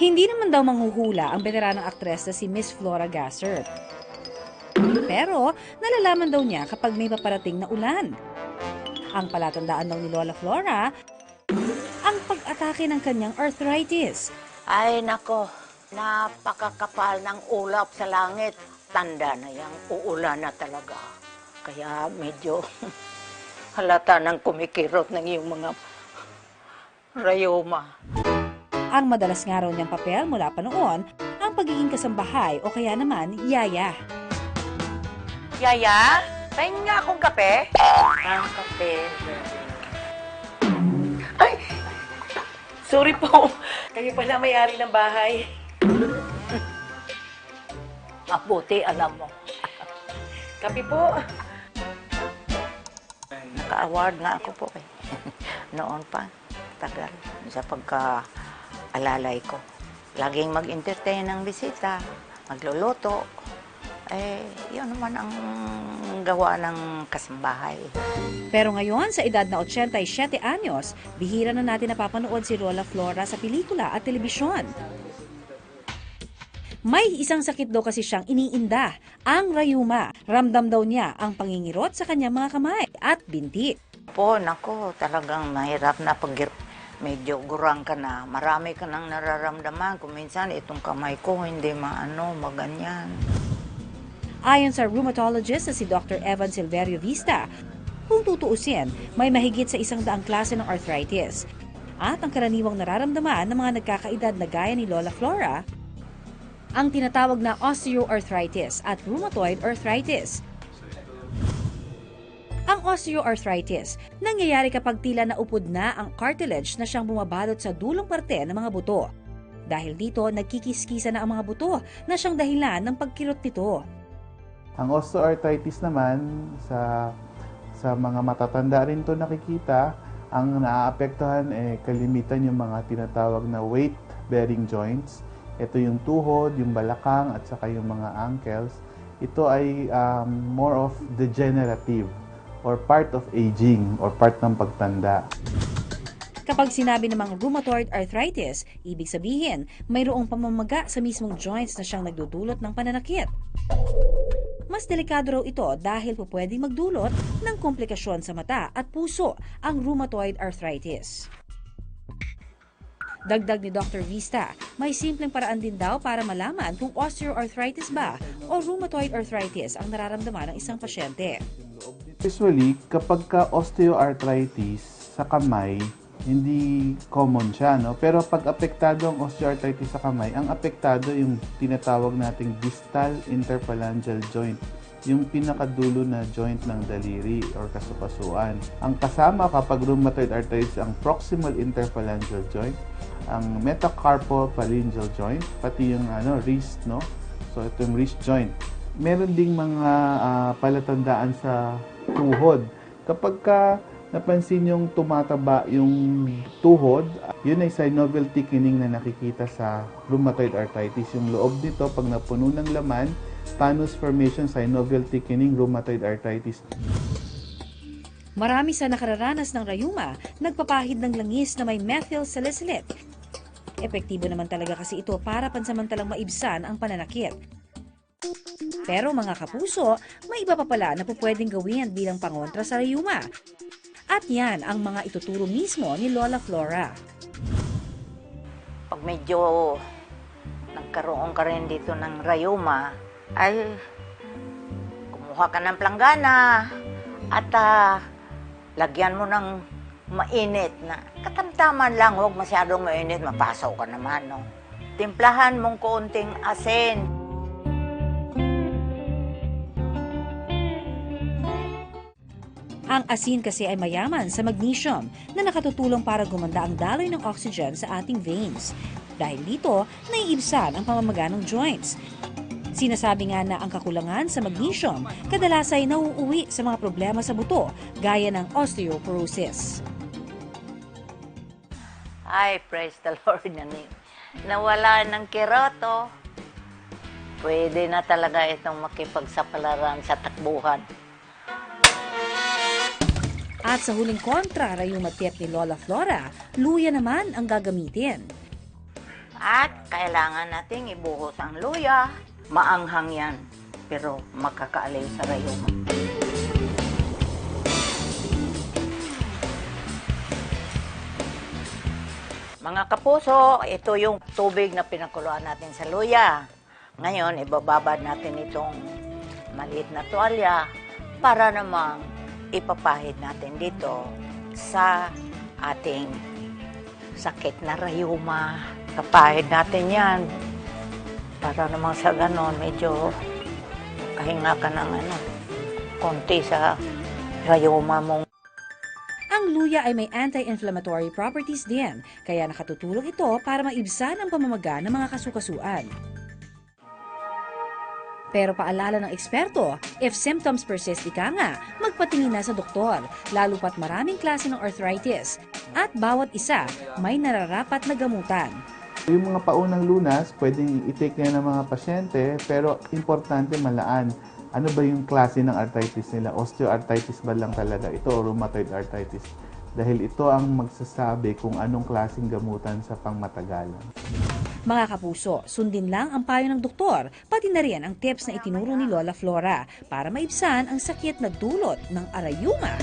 Hindi naman daw manghuhula ang veteranang aktres na si Miss Flora Gasser. Pero nalalaman daw niya kapag may paparating na ulan. Ang palatandaan daw ni Lola Flora, ang pag-atake ng kanyang arthritis. Ay, nako. Napakakapal ng ulap sa langit. Tanda na yang uulan na talaga. Kaya medyo halata ng kumikirot ng iyong mga rayoma. Ang madalas nga raw niyang papel mula pa noon, ang pagiging kasambahay o kaya naman yaya. Yaya, pahingi nga akong kape. Ang kape. Ay, sorry po. Kayo pala may-ari ng bahay. Mabuti, alam mo. Kape po. Naka-award nga ako po eh. Noon pa, tagal. Sa pagka-alalay ko. Laging mag-entertain ng bisita, magluluto. Eh, yun naman ang gawa ng kasambahay. Pero ngayon, sa edad na 87 anyos, bihira na natin napapanood si Lola Flora sa pelikula at telebisyon. May isang sakit daw kasi siyang iniinda, ang rayuma. Ramdam daw niya ang pangingirot sa kanyang mga kamay at binti. Po, nako, talagang mahirap na pag medyo gurang ka na. Marami ka nang nararamdaman. Kung minsan, itong kamay ko, hindi maano, maganyan. Ayon sa rheumatologist na si Dr. Evan Silverio Vista, kung tutuusin, may mahigit sa isang daang klase ng arthritis. At ang karaniwang nararamdaman ng mga nagkakaedad na gaya ni Lola Flora, ang tinatawag na osteoarthritis at rheumatoid arthritis. Ang osteoarthritis, nangyayari kapag tila naupod na ang cartilage na siyang bumabalot sa dulong parte ng mga buto. Dahil dito, nagkikiskisa na ang mga buto na siyang dahilan ng pagkirot nito. Ang osteoarthritis naman sa sa mga matatanda rin to nakikita, ang naaapektuhan eh kalimitan yung mga tinatawag na weight bearing joints. Ito yung tuhod, yung balakang at saka yung mga ankles. Ito ay um, more of degenerative or part of aging or part ng pagtanda. Kapag sinabi namang rheumatoid arthritis, ibig sabihin mayroong pamamaga sa mismong joints na siyang nagdudulot ng pananakit. Mas delikado raw ito dahil po pwedeng magdulot ng komplikasyon sa mata at puso ang rheumatoid arthritis. Dagdag ni Dr. Vista, may simpleng paraan din daw para malaman kung osteoarthritis ba o rheumatoid arthritis ang nararamdaman ng isang pasyente. Usually, kapag ka osteoarthritis sa kamay, hindi common siya, no? Pero pag apektado ang osteoarthritis sa kamay, ang apektado yung tinatawag nating distal interphalangeal joint yung pinakadulo na joint ng daliri or kasukasuan. Ang kasama kapag rheumatoid arthritis ang proximal interphalangeal joint, ang metacarpophalangeal joint, pati yung ano, wrist, no? So ito yung wrist joint. Meron ding mga ah, palatandaan sa tuhod. Kapag ka napansin yung tumataba yung tuhod, yun ay synovial thickening na nakikita sa rheumatoid arthritis. Yung loob nito, pag napuno ng laman, Tannus formation, synovial thickening, rheumatoid arthritis. Marami sa nakararanas ng rayuma nagpapahid ng langis na may methyl salicylate. Epektibo naman talaga kasi ito para pansamantalang maibsan ang pananakit. Pero mga kapuso, may iba pa pala na po pwedeng gawin bilang pangontra sa rayuma. At yan ang mga ituturo mismo ni Lola Flora. Pag medyo nagkaroon ka rin dito ng rayuma, ay kumuha ka ng planggana at ah, lagyan mo ng mainit na katamtaman lang, huwag masyadong mainit, mapasaw ka naman, no? Timplahan mong konting asin. Ang asin kasi ay mayaman sa magnesium na nakatutulong para gumanda ang daloy ng oxygen sa ating veins. Dahil dito, naiibsan ang pamamaga ng joints. Sinasabi nga na ang kakulangan sa magnesium kadalas ay nauuwi sa mga problema sa buto gaya ng osteoporosis. Ay, praise the Lord na ni. Nawala ng kiroto. Pwede na talaga itong makipagsapalaran sa takbuhan. At sa huling kontra, rayuma tip ni Lola Flora, luya naman ang gagamitin. At kailangan nating ibuhos ang luya. Maanghang yan, pero makakaaliw sa rayuma. Mga kapuso, ito yung tubig na pinakuluan natin sa luya. Ngayon, ibababad natin itong maliit na tuwalya para namang ipapahid natin dito sa ating sakit na rayuma. Kapahid natin yan. Para namang sa ganon, medyo kahinga ka ng ano, konti sa rayuma mong Ang luya ay may anti-inflammatory properties din, kaya nakatutulong ito para maibsan ang pamamaga ng mga kasukasuan. Pero paalala ng eksperto, if symptoms persist ika nga, magpatingin na sa doktor, lalo pat maraming klase ng arthritis. At bawat isa may nararapat na gamutan. Yung mga paunang lunas, pwedeng i-take na ng mga pasyente, pero importante malaan. Ano ba yung klase ng arthritis nila? Osteoarthritis ba lang talaga ito o rheumatoid arthritis? Dahil ito ang magsasabi kung anong klaseng gamutan sa pangmatagalan. Mga kapuso, sundin lang ang payo ng doktor, pati na rin ang tips na itinuro ni Lola Flora para maibsan ang sakit na dulot ng arayuma.